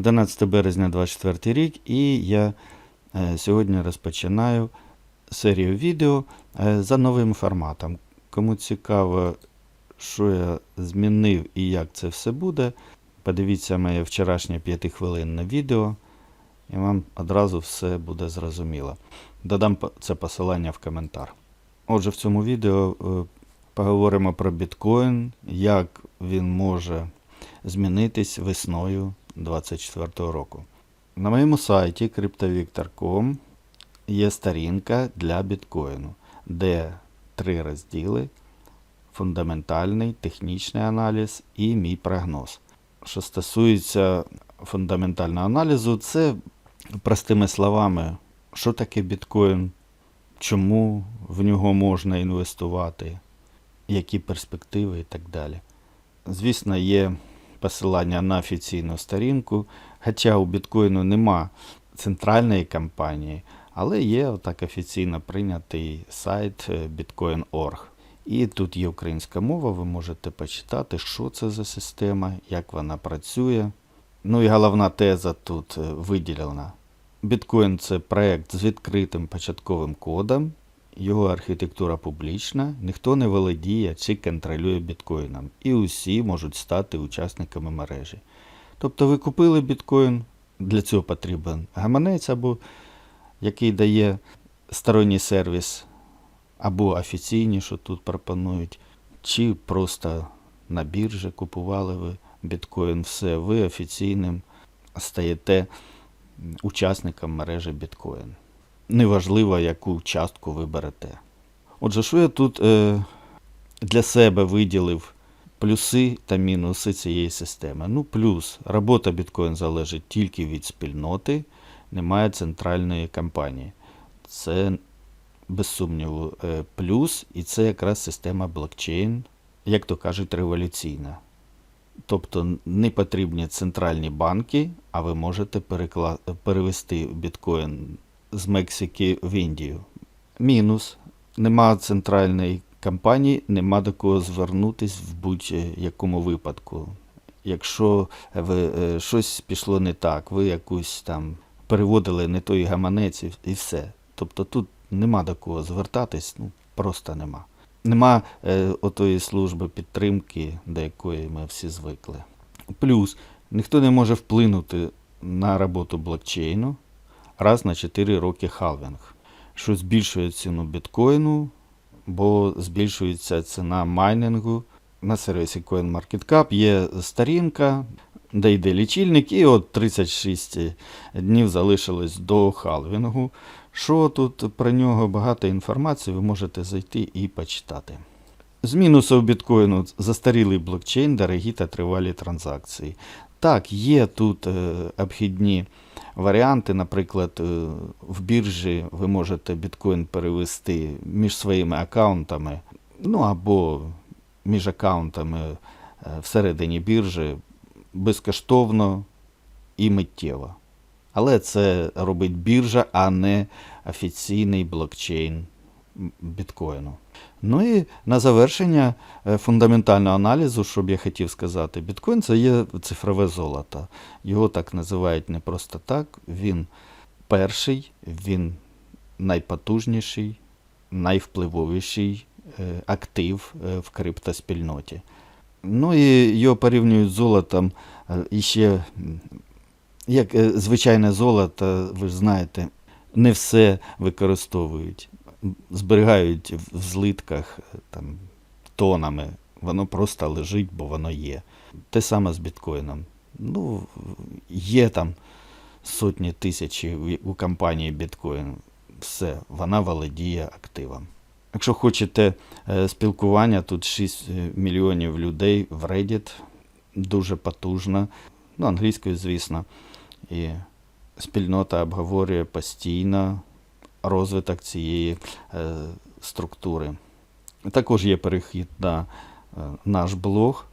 11 березня 24 рік, і я е, сьогодні розпочинаю серію відео е, за новим форматом. Кому цікаво, що я змінив і як це все буде, подивіться моє вчорашнє 5-хвилинне відео, і вам одразу все буде зрозуміло. Додам це посилання в коментар. Отже, в цьому відео е, поговоримо про біткоін, як він може змінитись весною 2024 року. На моєму сайті cryptovictor.com є сторінка для біткоїну, де три розділи: фундаментальний, технічний аналіз і мій прогноз. Що стосується фундаментального аналізу, це простими словами, що таке біткоін, чому в нього можна інвестувати, які перспективи і так далі. Звісно, є посилання на офіційну сторінку, хоча у біткоїну нема центральної компанії, але є отак офіційно прийнятий сайт е, bitcoin.org. І тут є українська мова, ви можете почитати, що це за система, як вона працює. Ну і головна теза тут е, виділена. Біткоін це проект з відкритим початковим кодом, його архітектура публічна, ніхто не володіє чи контролює біткоїном, і усі можуть стати учасниками мережі. Тобто ви купили біткоін, для цього потрібен гаманець, або який дає сторонній сервіс, або офіційні, що тут пропонують, чи просто на біржі купували ви біткоін, все, ви офіційним стаєте учасником мережі біткоін. Неважливо, яку частку ви берете. Отже, що я тут е, для себе виділив плюси та мінуси цієї системи. Ну, плюс, робота біткоін залежить тільки від спільноти, немає центральної компанії. Це, без сумніву, е, плюс, і це якраз система блокчейн, як то кажуть, революційна. Тобто не потрібні центральні банки, а ви можете перевести біткоін з Мексики в Індію. Мінус. Нема центральної компанії, нема до кого звернутись в будь-якому випадку. Якщо ви, е, щось пішло не так, ви якусь там переводили не той гаманець і все. Тобто тут нема до кого звертатись, ну просто нема. Нема е, отої служби підтримки, до якої ми всі звикли. Плюс ніхто не може вплинути на роботу блокчейну раз на 4 роки халвінг, що збільшує ціну біткоїну, бо збільшується ціна майнінгу. На сервісі CoinMarketCap є сторінка, де йде лічильник, і от 36 днів залишилось до халвінгу. Що тут про нього багато інформації, ви можете зайти і почитати. З мінусів біткоїну застарілий блокчейн, дорогі та тривалі транзакції. Так, є тут е, обхідні варіанти. Наприклад, е, в біржі ви можете біткоін перевести між своїми аккаунтами, ну або між аккаунтами е, всередині біржі безкоштовно і миттєво. Але це робить біржа, а не офіційний блокчейн біткоїну. Ну і на завершення е, фундаментального аналізу, що б я хотів сказати, біткоін це є цифрове золото. Його так називають не просто так. Він перший, він найпотужніший, найвпливовіший е, актив е, в криптоспільноті. Ну і його порівнюють з золотом і ще, як звичайне золото, ви ж знаєте, не все використовують. Зберігають в злитках е, там, тонами. Воно просто лежить, бо воно є. Те саме з біткоїном. Ну, є там сотні тисяч у компанії біткоін. Все, вона володіє активом. Якщо хочете е, спілкування, тут 6 мільйонів людей в Reddit, дуже потужна, ну, англійською, звісно. І спільнота обговорює постійно розвиток цієї е, структури. Також є перехід на е, наш блог,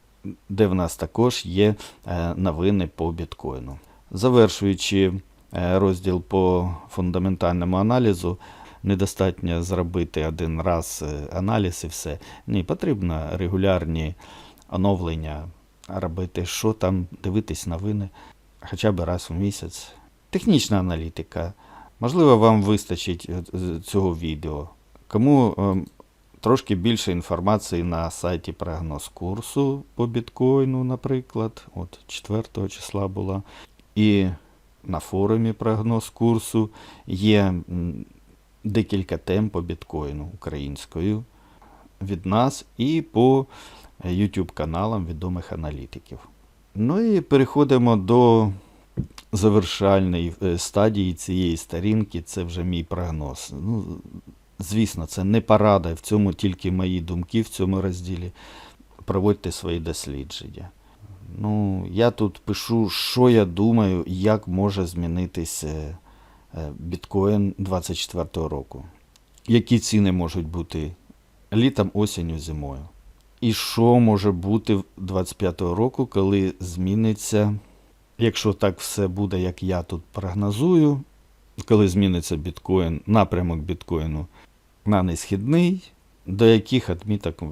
де в нас також є е, новини по біткоїну. Завершуючи розділ по фундаментальному аналізу, недостатньо зробити один раз аналіз і все. Ні, потрібно регулярні оновлення робити, що там, дивитись новини. хоча б раз у місяць. Технічна аналітика. Можливо, вам вистачить е, цього відео. Кому е, трошки більше інформації на сайті прогноз курсу по біткоїну, наприклад, от 4 числа була. І на форумі прогноз курсу є декілька тем по біткоїну українською від нас і по YouTube каналам відомих аналітиків. Ну і переходимо до завершальної е, стадії цієї сторінки. Це вже мій прогноз. Ну, звісно, це не порада, в цьому тільки мої думки в цьому розділі. Проводьте свої дослідження. Ну, я тут пишу, що я думаю, як може змінитися е, біткоін 24 року. Які ціни можуть бути літом, осінню, зимою. І що може бути в 25-го року, коли зміниться, якщо так все буде, як я тут прогнозую, коли зміниться біткоін, напрямок біткоїну на несхідний, до яких відміток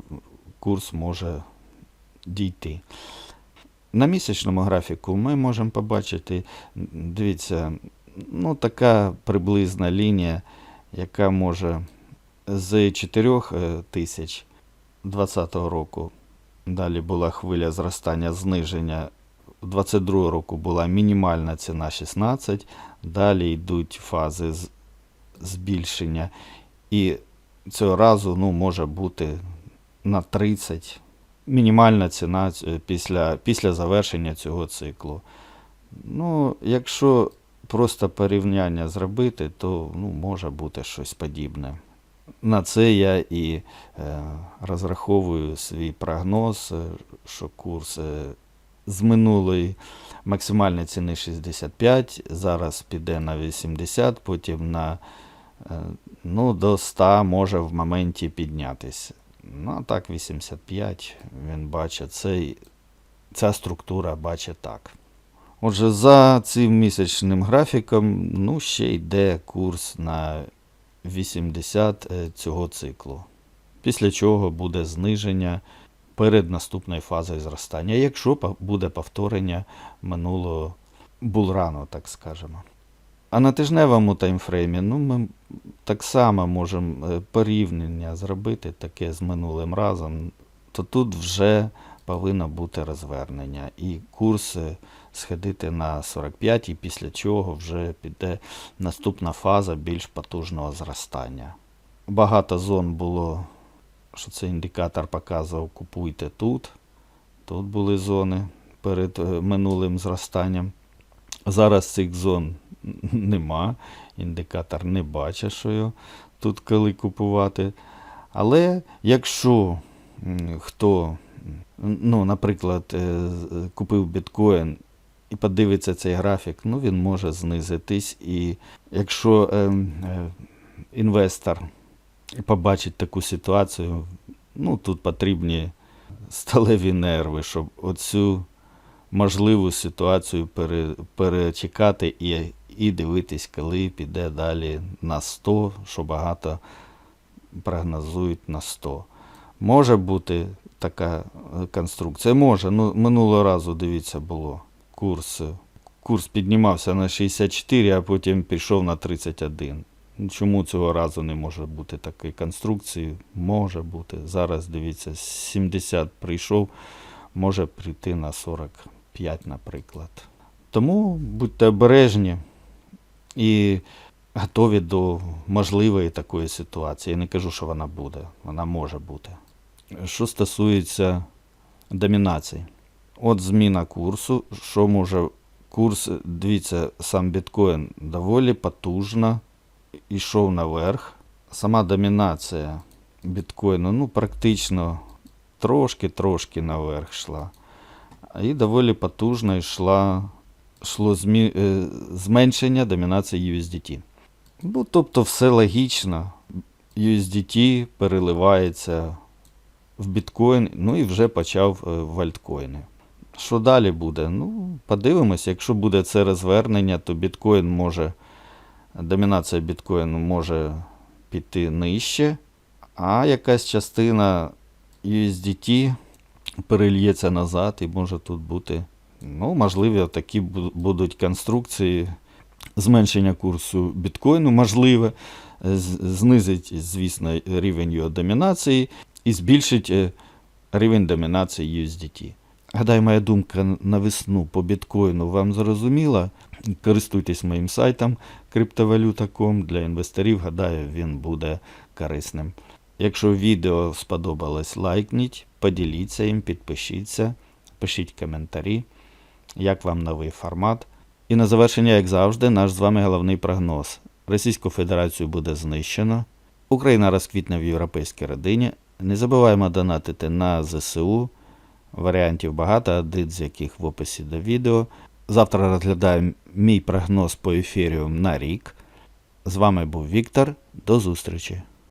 курс може дійти. На місячному графіку ми можемо побачити, дивіться, ну така приблизна лінія, яка може з 4 тисяч 2020 року далі була хвиля зростання зниження. У 2022 року була мінімальна ціна 16, далі йдуть фази збільшення. І цього разу ну, може бути на 30 мінімальна ціна після, після завершення цього циклу. Ну, якщо просто порівняння зробити, то ну, може бути щось подібне. На це я і е, розраховую свій прогноз, е, що курс е, з минулої максимальної ціни 65, зараз піде на 80, потім на е, ну, до 100 може в моменті піднятися. Ну, а так 85 він бачить цей, ця структура бачить так. Отже, за цим місячним графіком ну, ще йде курс на 80 е, цього циклу. Після чого буде зниження перед наступною фазою зростання, якщо буде повторення минулого булрану, так скажемо. А на тижневому таймфреймі ну, ми так само можемо е, порівняння зробити таке з минулим разом, то тут вже повинно бути розвернення. І курс е, сходити на 45, і після чого вже піде наступна фаза більш потужного зростання. Багато зон було, що цей індикатор показував, купуйте тут. Тут були зони перед е, минулим зростанням. Зараз цих зон нема. Індикатор не бачить, що його тут коли купувати. Але якщо хто, ну, наприклад, е, купив біткоін і подивиться цей графік, ну він може знизитись. І якщо е, е, інвестор побачить таку ситуацію, ну тут потрібні сталеві нерви, щоб оцю можливу ситуацію пере, перечекати і, і дивитись, коли піде далі на 100, що багато прогнозують на 100. Може бути така е, конструкція. Може, ну минулого разу, дивіться, було курс. Курс піднімався на 64, а потім пішов на 31. Чому цього разу не може бути такої конструкції? Може бути. Зараз дивіться, 70 прийшов, може прийти на 45, наприклад. Тому будьте обережні і готові до можливої такої ситуації. Я не кажу, що вона буде, вона може бути. Що стосується домінації, от зміна курсу, що може курс, дивіться, сам біткоін доволі потужно йшов наверх. Сама домінація біткоїну, ну, практично трошки-трошки наверх йшла. І доволі потужно йшла, йшло змі, е, зменшення домінації USDT. Ну, тобто все логічно. USDT переливається в біткоін, ну і вже почав е, в альткоїни. Що далі буде? Ну, подивимось, якщо буде це розвернення, то біткоін може, домінація біткоїну може піти нижче, а якась частина USDT перельється назад і може тут бути Ну, можливо, такі будуть конструкції. Зменшення курсу біткоїну можливе, знизить, звісно, рівень його домінації і збільшить е, рівень домінації USDT. Гадаю, моя думка на весну по біткоїну вам зрозуміла. Користуйтесь моїм сайтом криптовалюта.com. Для інвесторів, гадаю, він буде корисним. Якщо відео сподобалось, лайкніть, поділіться їм, підпишіться, пишіть коментарі, як вам новий формат. І на завершення, як завжди, наш з вами головний прогноз. Російську Федерацію буде знищено. Україна розквітне в європейській родині. Не забуваємо донатити на ЗСУ. Варіантів багато, один з яких в описі до відео. Завтра розглядаємо мій прогноз по ефіріум на рік. З вами був Віктор. До зустрічі!